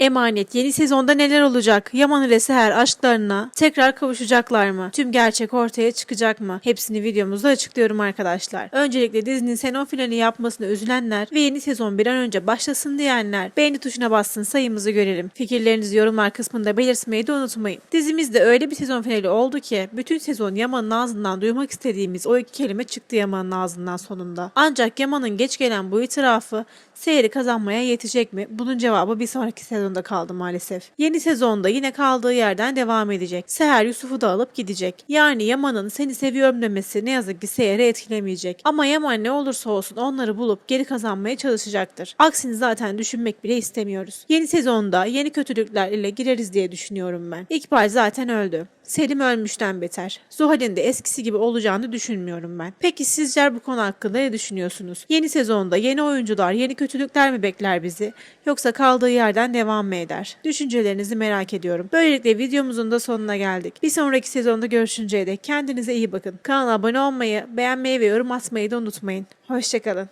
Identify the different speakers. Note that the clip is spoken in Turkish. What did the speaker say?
Speaker 1: Emanet yeni sezonda neler olacak? Yaman ile Seher aşklarına tekrar kavuşacaklar mı? Tüm gerçek ortaya çıkacak mı? Hepsini videomuzda açıklıyorum arkadaşlar. Öncelikle dizinin sezon finali yapmasına üzülenler ve yeni sezon bir an önce başlasın diyenler beğeni tuşuna bassın sayımızı görelim. Fikirlerinizi yorumlar kısmında belirtmeyi de unutmayın. Dizimizde öyle bir sezon finali oldu ki bütün sezon Yaman'ın ağzından duymak istediğimiz o iki kelime çıktı Yaman'ın ağzından sonunda. Ancak Yaman'ın geç gelen bu itirafı Seher'i kazanmaya yetecek mi? Bunun cevabı bir sonraki sezonda kaldı maalesef. Yeni sezonda yine kaldığı yerden devam edecek. Seher Yusuf'u da alıp gidecek. Yani Yaman'ın seni seviyorum demesi ne yazık ki Seher'i etkilemeyecek. Ama Yaman ne olursa olsun onları bulup geri kazanmaya çalışacaktır. Aksini zaten düşünmek bile istemiyoruz. Yeni sezonda yeni kötülükler ile gireriz diye düşünüyorum ben. İkbal zaten öldü. Selim ölmüşten beter. Zuhal'in de eskisi gibi olacağını düşünmüyorum ben. Peki sizler bu konu hakkında ne düşünüyorsunuz? Yeni sezonda yeni oyuncular, yeni kötülükler mi bekler bizi? Yoksa kaldığı yerden devam mı eder? Düşüncelerinizi merak ediyorum. Böylelikle videomuzun da sonuna geldik. Bir sonraki sezonda görüşünceye dek kendinize iyi bakın. Kanala abone olmayı, beğenmeyi ve yorum atmayı da unutmayın. Hoşçakalın.